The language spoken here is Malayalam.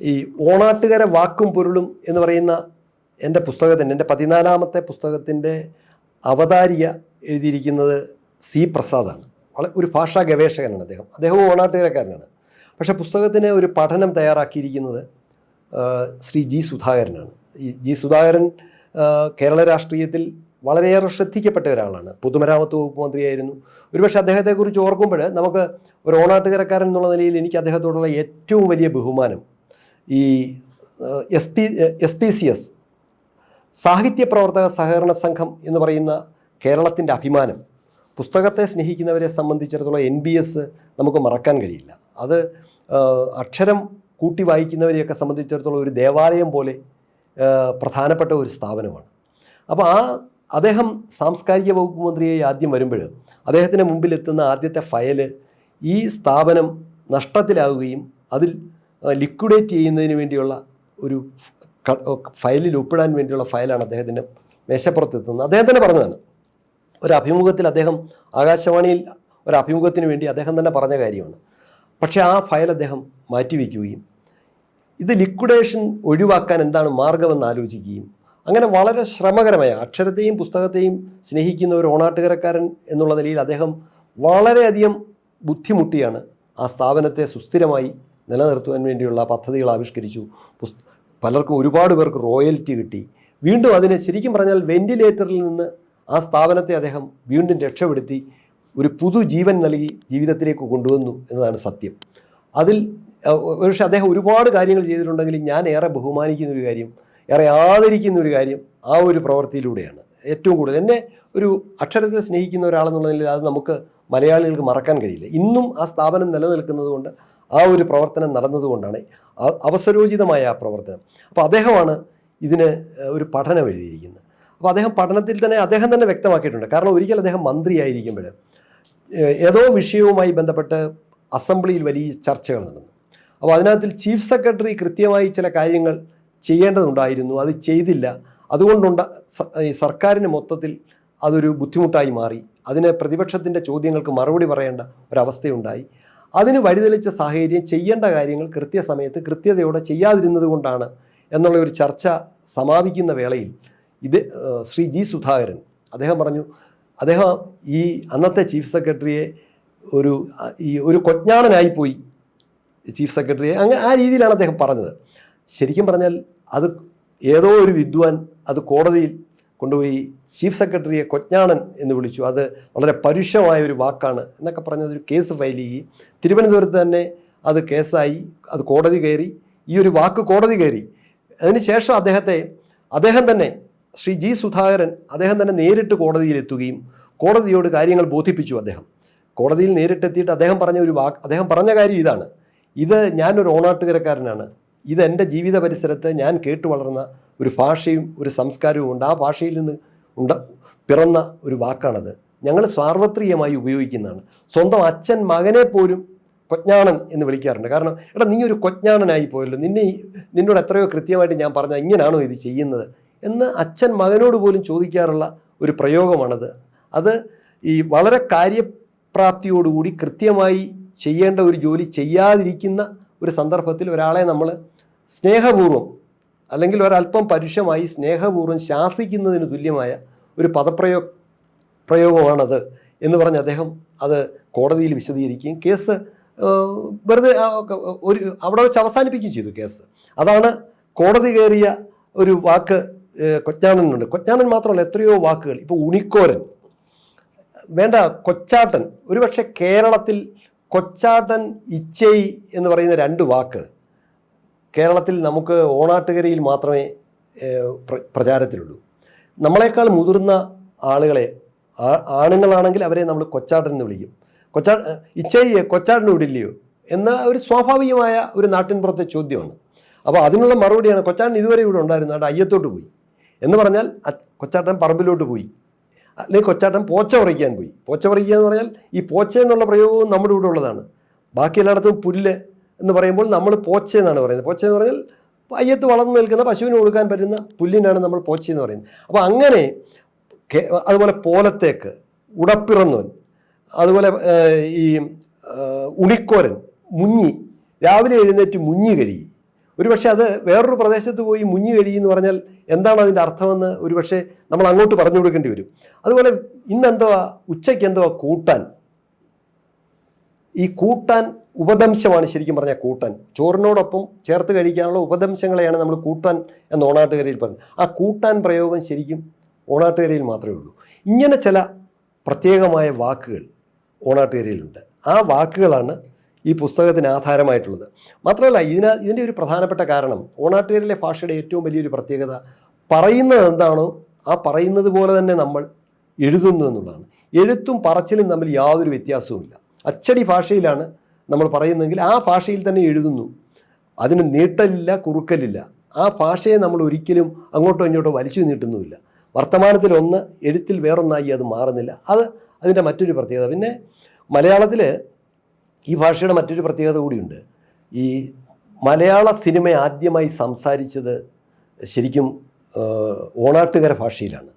ഈ ഓണാട്ടുകര വാക്കും പൊരുളും എന്ന് പറയുന്ന എന്റെ പുസ്തകത്തിന്റെ എന്റെ പതിനാലാമത്തെ പുസ്തകത്തിന്റെ അവതാരിക എഴുതിയിരിക്കുന്നത് സി പ്രസാദാണ്. വളരെ ഒരു ഭാഷാ ഗവേഷകനാണ് അദ്ദേഹം. അദ്ദേഹവും ഓണാട്ടുകരക്കാരനാണ്. പക്ഷേ പുസ്തകത്തിന് ഒരു പഠനം തയ്യാറാക്കിയിരിക്കുന്നത് ശ്രീ ജി സുധാകരനാണ്. ഈ ജി സുധാകരൻ കേരള രാഷ്ട്രീയത്തിൽ വളരെയേറെ ശ്രദ്ധിക്കപ്പെട്ട ഒരാളാണ്. പൊതുമരാമത്ത് വകുപ്പ് മന്ത്രിയായിരുന്നു. ഒരുപക്ഷെ അദ്ദേഹത്തെക്കുറിച്ച് ഓർക്കുമ്പോൾ നമുക്ക് ഒരു ഓണാട്ടുകരക്കാരൻ എന്നുള്ള നിലയിൽ എനിക്ക് അദ്ദേഹത്തോടുള്ള ഏറ്റവും വലിയ ബഹുമാനം ഈ S P S P C S സാഹിത്യ പ്രവർത്തക സഹകരണ സംഘം എന്ന് പറയുന്ന കേരളത്തിന്റെ അഭിമാനം പുസ്തകത്തെ സ്നേഹിക്കുന്നവരെ സംബന്ധിച്ചിടത്തോളം എൻ ബി എസ് നമുക്ക് മറക്കാൻ കഴിയില്ല. അത് അക്ഷരം കൂട്ടി വായിക്കുന്നവരെയൊക്കെ സംബന്ധിച്ചിടത്തോളം ഒരു ദേവാലയം പോലെ പ്രധാനപ്പെട്ട ഒരു സ്ഥാപനമാണ്. അപ്പോൾ ആ അദ്ദേഹം സാംസ്കാരിക വകുപ്പ് മന്ത്രിയായി ആദ്യം വരുമ്പോൾ അദ്ദേഹത്തിന് മുമ്പിൽ എത്തുന്ന ആദ്യത്തെ ഫയൽ ഈ സ്ഥാപനം നഷ്ടത്തിലാവുകയും അതിൽ ലിക്വിഡേറ്റ് ചെയ്യുന്നതിന് വേണ്ടിയുള്ള ഒരു ഫയലിൽ ഒപ്പിടാൻ വേണ്ടിയുള്ള ഫയലാണ് അദ്ദേഹത്തിന്റെ മേശപ്പുറത്ത് എത്തുന്നത് അദ്ദേഹം തന്നെ പറഞ്ഞതാണ്. ഒരു അഭിമുഖത്തിൽ അദ്ദേഹം ആകാശവാണിയിൽ ഒരു അഭിമുഖത്തിന് വേണ്ടി അദ്ദേഹം തന്നെ പറഞ്ഞ കാര്യമാണ്. പക്ഷേ ആ ഫയൽ അദ്ദേഹം മാറ്റിവെക്കുകയും ഇത് ലിക്വിഡേഷൻ ഒഴിവാക്കാൻ എന്താണ് മാർഗമെന്ന് ആലോചിക്കുകയും അങ്ങനെ വളരെ ശ്രമകരമായ അക്ഷരത്തെയും പുസ്തകത്തെയും സ്നേഹിക്കുന്ന ഒരു ഓണാട്ടുകരക്കാരൻ എന്നുള്ള നിലയിൽ അദ്ദേഹം വളരെയധികം ബുദ്ധിമുട്ടിയാണ് ആ സ്ഥാപനത്തെ സുസ്ഥിരമായി നിലനിർത്തുവാൻ വേണ്ടിയുള്ള പദ്ധതികൾ ആവിഷ്കരിച്ചു. പലർക്കും ഒരുപാട് പേർക്ക് റോയൽറ്റി കിട്ടി. വീണ്ടും അതിനെ ശരിക്കും പറഞ്ഞാൽ വെന്റിലേറ്ററിൽ നിന്ന് ആ സ്ഥാപനത്തെ അദ്ദേഹം വീണ്ടും രക്ഷപ്പെടുത്തി ഒരു പുതു ജീവൻ നൽകി ജീവിതത്തിലേക്ക് കൊണ്ടുവന്നു എന്നതാണ് സത്യം. അതിൽ പക്ഷേ അദ്ദേഹം ഒരുപാട് കാര്യങ്ങൾ ചെയ്തിട്ടുണ്ടെങ്കിലും ഞാൻ ഏറെ ബഹുമാനിക്കുന്ന ഒരു കാര്യം ഏറെ ആദരിക്കുന്ന ഒരു കാര്യം ആ ഒരു പ്രവൃത്തിയിലൂടെയാണ്. ഏറ്റവും കൂടുതൽ എന്നെ ഒരു അക്ഷരത്തെ സ്നേഹിക്കുന്ന ഒരാളെന്നുള്ള നിലയിൽ അത് നമുക്ക് മലയാളികൾക്ക് മറക്കാൻ കഴിയില്ല. ഇന്നും ആ സ്ഥാപനം നിലനിൽക്കുന്നത് കൊണ്ട് ആ ഒരു പ്രവർത്തനം നടന്നതുകൊണ്ടാണ് അവസരോചിതമായ ആ പ്രവർത്തനം. അപ്പോൾ അദ്ദേഹമാണ് ഇതിന് ഒരു പഠനം എഴുതിയിരിക്കുന്നത്. അപ്പോൾ അദ്ദേഹം പഠനത്തിൽ തന്നെ അദ്ദേഹം തന്നെ വ്യക്തമാക്കിയിട്ടുണ്ട്. കാരണം ഒരിക്കൽ അദ്ദേഹം മന്ത്രിയായിരിക്കുമ്പോൾ ഏതോ വിഷയവുമായി ബന്ധപ്പെട്ട് അസംബ്ലിയിൽ വലിയ ചർച്ചകൾ നടന്നു. അപ്പോൾ അതിനകത്തിൽ ചീഫ് സെക്രട്ടറി കൃത്യമായി ചില കാര്യങ്ങൾ ചെയ്യേണ്ടതുണ്ടായിരുന്നു. അത് ചെയ്തില്ല. അതുകൊണ്ടുണ്ട സർക്കാരിന് മൊത്തത്തിൽ അതൊരു ബുദ്ധിമുട്ടായി മാറി. അതിന് പ്രതിപക്ഷത്തിന്റെ ചോദ്യങ്ങൾക്ക് മറുപടി പറയേണ്ട ഒരവസ്ഥയുണ്ടായി. അതിന് വഴിതെളിച്ച സാഹചര്യം ചെയ്യേണ്ട കാര്യങ്ങൾ കൃത്യസമയത്ത് കൃത്യതയോടെ ചെയ്യാതിരുന്നത് കൊണ്ടാണ് എന്നുള്ള ഒരു ചർച്ച സമാപിക്കുന്ന വേളയിൽ ഇത് ശ്രീ ജി സുധാകരൻ അദ്ദേഹം പറഞ്ഞു അദ്ദേഹം ഈ അന്നത്തെ ചീഫ് സെക്രട്ടറിയെ ഒരു ഈ ഒരു കൊജ്ഞാണനായിപ്പോയി ചീഫ് സെക്രട്ടറിയെ. അങ്ങനെ ആ രീതിയിലാണ് അദ്ദേഹം പറഞ്ഞത്. ശരിക്കും പറഞ്ഞാൽ അത് ഏതോ ഒരു വിദ്വാൻ അത് കോടതിയിൽ കൊണ്ടുപോയി ചീഫ് സെക്രട്ടറിയെ കൊജ്ഞാണൻ എന്ന് വിളിച്ചു. അത് വളരെ പരുഷമായ ഒരു വാക്കാണ് എന്നൊക്കെ പറഞ്ഞതൊരു കേസ് ഫയൽ ചെയ്യുകയും തിരുവനന്തപുരത്ത് തന്നെ അത് കേസായി. അത് കോടതി കയറി. ഈ ഒരു വാക്ക് കോടതി കയറി. അതിനുശേഷം അദ്ദേഹത്തെ അദ്ദേഹം തന്നെ ശ്രീ ജി സുധാകരൻ അദ്ദേഹം തന്നെ നേരിട്ട് കോടതിയിലെത്തുകയും കോടതിയോട് കാര്യങ്ങൾ ബോധിപ്പിച്ചു അദ്ദേഹം. കോടതിയിൽ നേരിട്ടെത്തിയിട്ട് അദ്ദേഹം പറഞ്ഞ ഒരു വാക്ക് അദ്ദേഹം പറഞ്ഞ കാര്യം ഇതാണ്. ഇത് ഞാനൊരു ഓണാട്ടുകരക്കാരനാണ്. ഇത് എന്റെ ജീവിത പരിസരത്ത് ഞാൻ കേട്ടു വളർന്ന ഒരു ഭാഷയും ഒരു സംസ്കാരവും ഉണ്ട്. ആ ഭാഷയിൽ നിന്ന് ഉണ്ട പിറന്ന ഒരു വാക്കാണത്. ഞങ്ങൾ സാർവത്രികമായി ഉപയോഗിക്കുന്നതാണ്. സ്വന്തം അച്ഛൻ മകനെ പോലും കൊജ്ഞാണൻ എന്ന് വിളിക്കാറുണ്ട്. കാരണം എടാ നീ ഒരു കൊജ്ഞാണനായി പോയല്ലോ. നിന്നെ നിന്നോട് എത്രയോ കൃത്യമായിട്ട് ഞാൻ പറഞ്ഞ ഇങ്ങനെയാണോ ഇത് ചെയ്യുന്നത്? എന്ന് അച്ഛൻ മകനോട് പോലും ചോദിക്കാറുള്ള ഒരു പ്രയോഗമാണത്. അത് ഈ വളരെ കാര്യപ്രാപ്തിയോടുകൂടി കൃത്യമായി ചെയ്യേണ്ട ഒരു ജോലി ചെയ്യാതിരിക്കുന്ന ഒരു സന്ദർഭത്തിൽ ഒരാളെ നമ്മൾ സ്നേഹപൂർവം അല്ലെങ്കിൽ ഒരല്പം പരുഷമായി സ്നേഹപൂർവം ശാസിക്കുന്നതിന് തുല്യമായ ഒരു പദപ്രയോ പ്രയോഗമാണത് എന്ന് പറഞ്ഞ് അദ്ദേഹം അത് കോടതിയിൽ വിശദീകരിക്കുകയും കേസ് വെറുതെ ഒരു അവിടെ വെച്ച് അവസാനിപ്പിക്കുകയും ചെയ്തു കേസ്. അതാണ് കോടതി കയറിയ ഒരു വാക്ക് കൊച്ചാണനുണ്ട് കൊച്ചാണൻ മാത്രമല്ല എത്രയോ വാക്കുകൾ. ഇപ്പോൾ ഉണിക്കോരൻ. വേണ്ട കൊച്ചാട്ടൻ. ഒരുപക്ഷെ കേരളത്തിൽ കൊച്ചാട്ടൻ ഇച്ചൈ എന്ന് പറയുന്ന രണ്ട് വാക്ക് കേരളത്തിൽ നമുക്ക് ഓണാട്ടുകരയിൽ മാത്രമേ പ്രചാരത്തിലുള്ളൂ. നമ്മളെക്കാൾ മുതിർന്ന ആളുകളെ ആണുങ്ങളാണെങ്കിൽ അവരെ നമ്മൾ കൊച്ചാട്ടൻ എന്ന് വിളിക്കും. കൊച്ചാ ഇച്ചയ്യെ കൊച്ചാട്ടന് വിടില്ലയോ എന്ന ഒരു സ്വാഭാവികമായ ഒരു നാട്ടിൻപുറത്തെ ചോദ്യമാണ്. അപ്പോൾ അതിനുള്ള മറുപടിയാണ് കൊച്ചാടൻ ഇതുവരെ ഇവിടെ ഉണ്ടായിരുന്നു അവിടെ അയ്യത്തോട്ട് പോയി. എന്ന് പറഞ്ഞാൽ കൊച്ചാട്ടൻ പറമ്പിലോട്ട് പോയി. അല്ലെങ്കിൽ കൊച്ചാട്ടൻ പോച്ച പറിക്കാൻ പോയി. പോച്ച പറിക്കുക എന്ന് പറഞ്ഞാൽ ഈ പോച്ച എന്നുള്ള പ്രയോഗവും നമ്മുടെ ഇവിടെ ഉള്ളതാണ്. ബാക്കി എല്ലായിടത്തും പുല്ല് എന്ന് പറയുമ്പോൾ നമ്മൾ പോച്ച എന്നാണ് പറയുന്നത്. പോച്ച എന്ന് പറഞ്ഞാൽ അയ്യത്ത് വളർന്നു നിൽക്കുന്ന പശുവിന് കൊടുക്കാൻ പറ്റുന്ന പുല്ലിനാണ് നമ്മൾ പോച്ച എന്ന് പറയുന്നത്. അപ്പോൾ അങ്ങനെ അതുപോലെ പോലത്തേക്ക് ഉടപ്പിറന്നവൻ അതുപോലെ ഈ ഉണിക്കോരൻ മുഞ്ഞി രാവിലെ എഴുന്നേറ്റ് മുഞ്ഞി കഴുകി ഒരുപക്ഷെ അത് വേറൊരു പ്രദേശത്ത് പോയി മുങ്ങി എന്ന് പറഞ്ഞാൽ എന്താണ് അതിന്റെ അർത്ഥമെന്ന് ഒരുപക്ഷെ നമ്മൾ അങ്ങോട്ട് പറഞ്ഞു കൊടുക്കേണ്ടി വരും. അതുപോലെ ഇന്നെന്തുവാ ഉച്ചയ്ക്ക് എന്തുവാ കൂട്ടാൻ. ഈ കൂട്ടാൻ ഉപദംശമാണ് ശരിക്കും പറഞ്ഞാൽ കൂട്ടൻ. ചോറിനോടൊപ്പം ചേർത്ത് കഴിക്കാനുള്ള ഉപദംശങ്ങളെയാണ് നമ്മൾ കൂട്ടൻ എന്ന് ഓണാട്ടുകരയിൽ പറഞ്ഞത് ആ കൂട്ടാൻ പ്രയോഗം ശരിക്കും ഓണാട്ടുകരയിൽ മാത്രമേ ഉള്ളൂ. ഇങ്ങനെ ചില പ്രത്യേകമായ വാക്കുകൾ ഓണാട്ടുകരയിലുണ്ട്. ആ വാക്കുകളാണ് ഈ പുസ്തകത്തിന് ആധാരമായിട്ടുള്ളത്. മാത്രമല്ല ഇതിന ഇതിന്റെ ഒരു പ്രധാനപ്പെട്ട കാരണം ഓണാട്ടുകരയിലെ ഭാഷയുടെ ഏറ്റവും വലിയൊരു പ്രത്യേകത പറയുന്നത് എന്താണോ ആ പറയുന്നത് പോലെ തന്നെ നമ്മൾ എഴുതുന്നു എന്നുള്ളതാണ്. എഴുത്തും പറച്ചിലും തമ്മിൽ യാതൊരു വ്യത്യാസവുമില്ല. അച്ചടി ഭാഷയിലാണ് നമ്മൾ പറയുന്നെങ്കിൽ ആ ഭാഷയിൽ തന്നെ എഴുതുന്നു. അതിന് നീട്ടലില്ല കുറുക്കലില്ല. ആ ഭാഷയെ നമ്മൾ ഒരിക്കലും അങ്ങോട്ടോ ഇങ്ങോട്ടോ വലിച്ചു നീട്ടുന്നുമില്ല. വർത്തമാനത്തിൽ ഒന്ന് എഴുത്തിൽ വേറൊന്നായി അത് മാറുന്നില്ല. അത് അതിന്റെ മറ്റൊരു പ്രത്യേകത. പിന്നെ മലയാളത്തിൽ ഈ ഭാഷയുടെ മറ്റൊരു പ്രത്യേകത കൂടിയുണ്ട്. ഈ മലയാള സിനിമ ആദ്യമായി സംസാരിച്ചത് ശരിക്കും ഓണാട്ടുകര ഭാഷയിലാണ്.